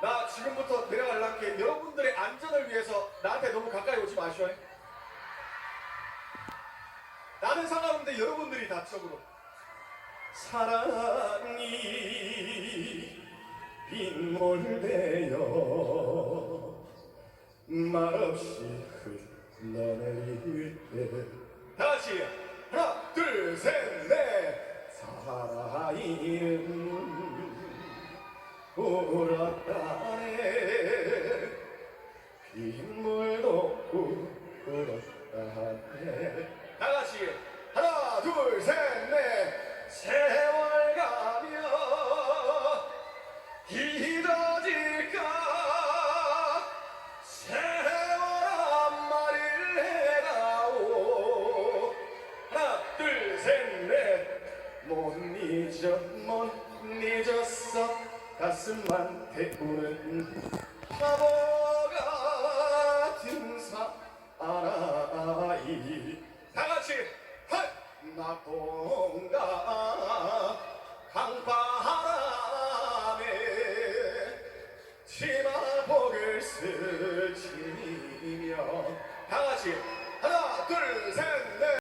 나 지금부터 내려갈란게 여러분들의 안전을 위해서 나한테 너무 가까이 오지 마시오. 나는 상관없는데 여러분들이 다쳐으로 사랑이 빗물되어 말없이 흘러내릴 때. 하 울었다네 빗물도 울었다네 다 같이 하나 둘 셋 넷 세월 가며 길어질까 세월 한 마리를 해가오 하나 둘 셋 넷 못 잊어 못 잊었어 가슴만 태우는 바보 같은 사나이. 다 같이 낙동강 강바람에 치마복을 스치며. 다 같이 하나 둘셋넷